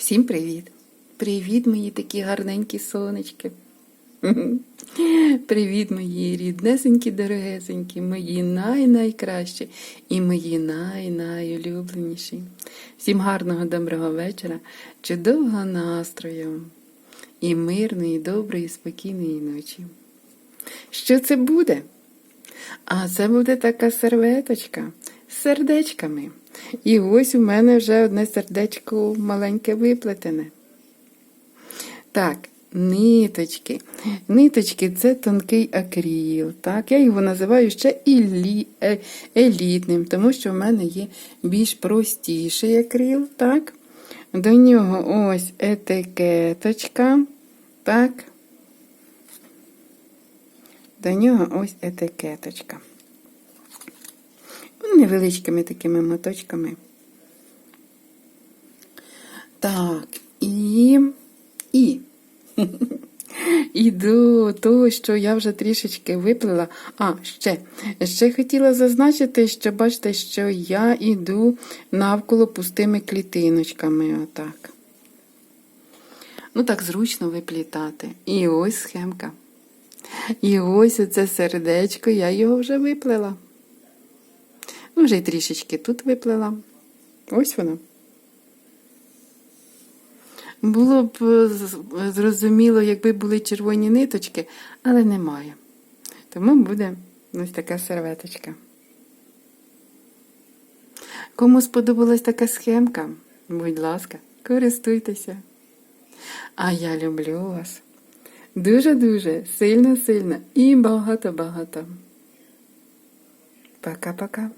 Всім привіт! Привіт, мої такі гарненькі сонечки. Привіт, мої ріднесенькі, дорогесенькі, мої най-найкращі і мої най-найулюбленіші. Всім гарного доброго вечора, чудового настрою і мирної, доброї, спокійної ночі. Що це буде? А це буде така серветочка з сердечками. І ось у мене вже одне сердечко маленьке виплетене. Так, ниточки. Ниточки це тонкий акріл. Так, я його називаю ще ілі, е, елітним, тому що в мене є більш простіший акріл. Так. До нього ось етикеточка. Так. До нього ось етикеточка. Невеличкими такими моточками. Так, і. І. І до того, що я вже трішечки виплила. А, ще. Ще хотіла зазначити, що бачите, що я йду навколо пустими клітиночками. Отак. Ну, так зручно виплітати. І ось схемка. І ось оце сердечко, я його вже виплела. Вже й трішечки тут виплела. Ось воно. Було б е, зрозуміло, якби були червоні ниточки, але немає. Тому буде ось така серветочка. Кому сподобалась така схемка, будь ласка, користуйтеся. А я люблю вас. Дуже-дуже сильно-сильно і багато-багато. Пока-пока.